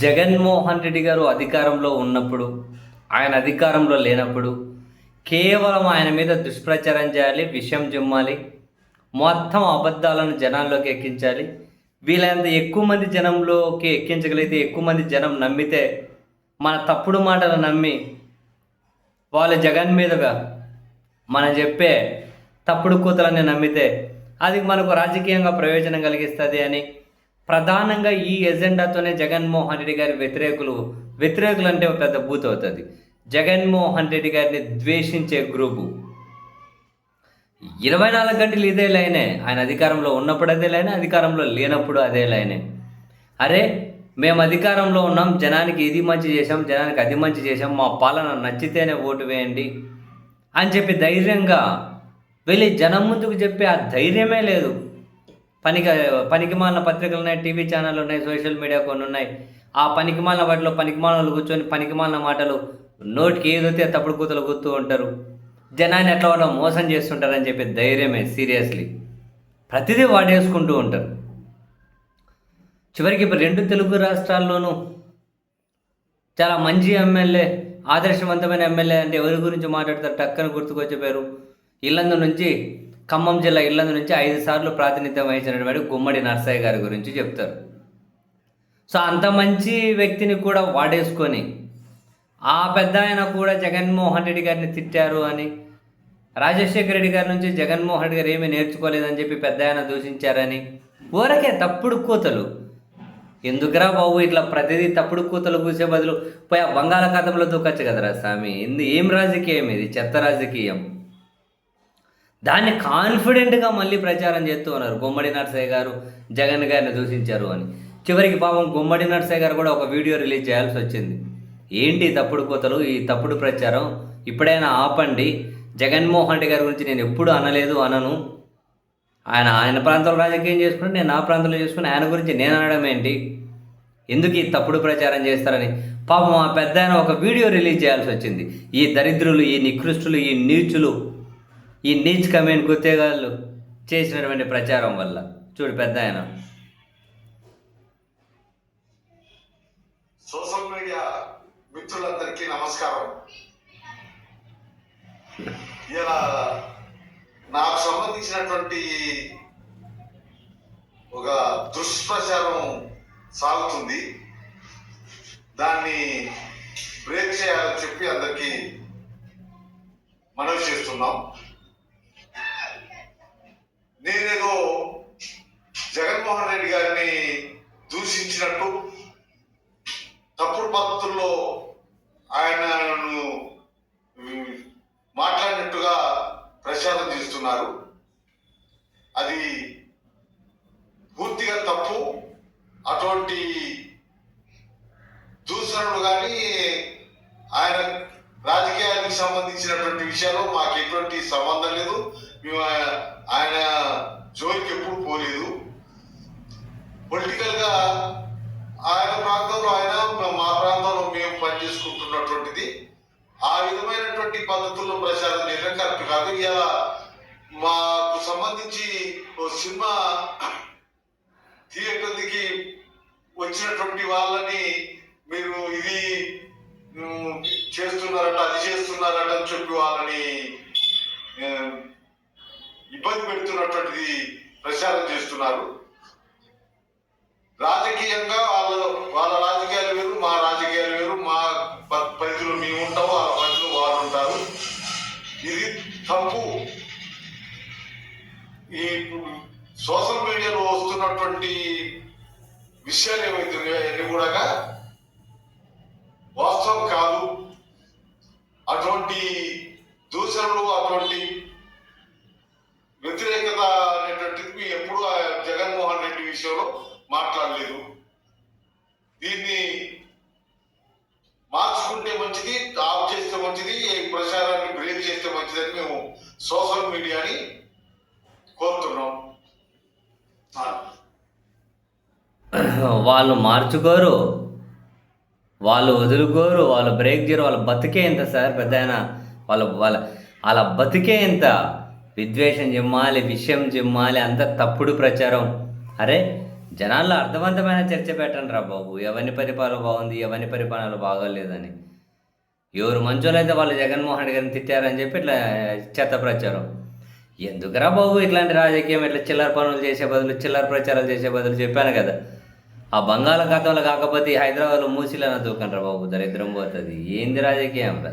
జగన్మోహన్ రెడ్డి గారు అధికారంలో ఉన్నప్పుడు ఆయన అధికారంలో లేనప్పుడు కేవలం ఆయన మీద దుష్ప్రచారం చేయాలి విషయం జమ్మాలి మొత్తం అబద్ధాలను జనాల్లోకి ఎక్కించాలి. వీళ్ళంత ఎక్కువ మంది జనంలోకి ఎక్కించగలిగితే ఎక్కువ మంది జనం నమ్మితే మన తప్పుడు మాటలు నమ్మి వాళ్ళు జగన్ మీదగా మనం చెప్పే తప్పుడు కూతలన్నీ నమ్మితే అది మనకు రాజకీయంగా ప్రయోజనం కలిగిస్తుంది అని ప్రధానంగా ఈ ఎజెండాతోనే జగన్మోహన్ రెడ్డి గారి వ్యతిరేకులు వ్యతిరేకులు అంటే ఒక పెద్ద బూత్ అవుతుంది. జగన్మోహన్ రెడ్డి గారిని ద్వేషించే గ్రూపు. ఇరవై నాలుగు గంటలు ఇదే లైనే. ఆయన అధికారంలో ఉన్నప్పుడు అదే లైనే అధికారంలో లేనప్పుడు అదే లైనే. అరే మేము అధికారంలో ఉన్నాం జనానికి ఇది మంచి చేసాం జనానికి అది మంచి చేసాం మా పాలన నచ్చితేనే ఓటు వేయండి అని చెప్పి ధైర్యంగా వెళ్ళి జనం ముందుకు చెప్పే ఆ ధైర్యమే లేదు. పనికి పనికిమాలిన పత్రికలు ఉన్నాయి టీవీ ఛానళ్ళు ఉన్నాయి సోషల్ మీడియా కొన్ని ఉన్నాయి ఆ పనికిమాలిన వాటిలో పనికిమాలను కూర్చొని పనికిమాలిన మాటలు నోటికి ఏదైతే తప్పుడు కూతలు గుర్తూ ఉంటారు జనాన్ని ఎట్లా వాళ్ళు మోసం చేస్తుంటారని చెప్పి ధైర్యమే సీరియస్లీ. ప్రతిదీ వాడేసుకుంటూ ఉంటారు. చివరికి ఇప్పుడు రెండు తెలుగు రాష్ట్రాల్లోనూ చాలా మంచి ఎమ్మెల్యే ఆదర్శవంతమైన ఎమ్మెల్యే అంటే ఎవరి గురించి మాట్లాడతారు టక్కన గుర్తుకొచ్చే పేరు. ఇల్లందు నుంచి ఖమ్మం జిల్లా ఇళ్ళందు నుంచి ఐదు సార్లు ప్రాతినిధ్యం వహించినటువంటి గుమ్మడి నర్సయ్య గారి గురించి చెప్తారు. సో అంత మంచి వ్యక్తిని కూడా వాడేసుకొని ఆ పెద్ద ఆయన కూడా జగన్మోహన్ రెడ్డి గారిని తిట్టారు అని రాజశేఖర రెడ్డి గారి నుంచి జగన్మోహన్ రెడ్డి గారు ఏమీ నేర్చుకోలేదని చెప్పి పెద్ద ఆయన దూషించారని ఊరకే తప్పుడు కూతలు. ఎందుకురా బాబు ఇట్లా ప్రతిదీ తప్పుడు కూతలు కూసే బదులు పోయి బంగాళాఖాతంలో దూకొచ్చు కదరా స్వామి? ఎందు ఏం రాజకీయం ఇది? చెత్త రాజకీయం. దాన్ని కాన్ఫిడెంట్గా మళ్ళీ ప్రచారం చేస్తూ ఉన్నారు. గుమ్మడి నర్సయ్య గారు జగన్ గారిని దూషించారు అని. చివరికి పాపం గుమ్మడి నర్సయ్య గారు కూడా ఒక వీడియో రిలీజ్ చేయాల్సి వచ్చింది. ఏంటి తప్పుడు కోతలు? ఈ తప్పుడు ప్రచారం? ఇప్పుడైనా ఆపండి. జగన్మోహన్ రెడ్డి గారి గురించి నేను ఎప్పుడు అనలేదు అనను. ఆయన ఆయన ప్రాంతంలో రాజకీయం చేసుకుని నేను నా ప్రాంతంలో చేసుకుని ఆయన గురించి నేను అనడం ఏంటి? ఎందుకు ఈ తప్పుడు ప్రచారం చేస్తారని? పాపం ఆ పెద్ద ఒక వీడియో రిలీజ్ చేయాల్సి వచ్చింది. ఈ దరిద్రులు ఈ నికృష్టులు ఈ నీచులు ఈ నీచ్ కమెంట్ గుత్తేగాళ్ళు చేసినటువంటి ప్రచారం వల్ల. చూడు పెద్ద ఆయన. సోషల్ మీడియా మిత్రులందరికీ నమస్కారం. ఇలా నాకు సంబంధించినటువంటి ఒక దుష్ప్రచారం సాగుతుంది. దాన్ని బ్రేక్ చేయాలని చెప్పి అందరికీ మనవి చేస్తున్నాం. నేనేదో జగన్మోహన్ రెడ్డి గారిని దూషించినట్టు తప్పుడు పద్ధతుల్లో ఆయనను ఉమ్, మాట్లాడినట్టుగా ప్రచారం చేస్తున్నారు అది పూర్తిగా తప్పు అటువంటి దూషణలు కానీ ఆయన రాజకీయానికి సంబంధించినటువంటి విషయాలు మాకు ఎటువంటి సంబంధం లేదు. మేము ఆయన జోలికి ఎప్పుడు పోలేదు. పొలిటికల్గా ఆయన ప్రాంతంలో ఆయన మా ప్రాంతంలో మేము పనిచేసుకుంటున్నటువంటిది. ఆ విధమైనటువంటి పద్ధతుల్లో ప్రచారం చేయడం కరెక్ట్ కాదు. ఇలా మాకు సంబంధించి ఓ సినిమా థియేటర్కి వచ్చినటువంటి వాళ్ళని మీరు ఇది చేస్తున్నారట అది చేస్తున్నారట అని చెప్పి వాళ్ళని ఇబ్బంది పెడుతున్నటువంటిది ప్రచారం చేస్తున్నారు. రాజకీయంగా వాళ్ళ వాళ్ళ రాజకీయాలు వేరు మా రాజకీయాలు వేరు మా పరిధిలో మేము ఉంటాం వాళ్ళ పరిధిలో వాళ్ళు ఉంటారు. ఇది తప్పు. ఈ సోషల్ మీడియాలో వస్తున్నటువంటి విషయాలు ఏమైతున్నాయో అన్ని కూడా వాస్తవం కాదు. అటువంటి దూషణలు అటువంటి వ్యతిరేకత అనేటువంటిది ఎప్పుడు ఎప్పుడూ ఆ జగన్మోహన్ రెడ్డి విషయంలో మాట్లాడలేదు. దీన్ని మార్చుకుంటే మంచిది ఆఫ్ చేస్తే మంచిది ఈ ప్రచారాన్ని బ్రేక్ చేస్తే మంచిదని మేము సోషల్ మీడియాని కోరుతున్నాం. వాళ్ళు మార్చుకోరు. వాళ్ళు వదులుకోరు వాళ్ళు బ్రేక్ చేయరు వాళ్ళ బతికే ఎంత సార్ పెద్ద ఆయన. వాళ్ళ వాళ్ళ వాళ్ళ బతికే ఎంత విద్వేషం చెమ్మాలి విషయం చెమ్మాలి అంత తప్పుడు ప్రచారం. అరే జనాల్లో అర్థవంతమైన చర్చ పెట్టండి రా బాబు. ఎవరిని పరిపాలన బాగుంది ఎవరి పరిపాలన బాగోలేదని. ఎవరు మంచోళ్ళైతే వాళ్ళు జగన్మోహన్ రెడ్డి గారిని తిట్టారని చెప్పి ఇట్లా చెత్త ప్రచారం. ఎందుకురా బాబు ఇట్లాంటి రాజకీయం ఇట్లా చిల్లర పనులు చేసే బదులు చిల్లర ప్రచారాలు చేసే బదులు చెప్పాను కదా. ఆ బంగాళాఖాతంలో కాకపోతే హైదరాబాద్లో మూసిలో దూకండ్రా బాబు దరిద్రం పోతుంది. ఏంది రాజకీయం రా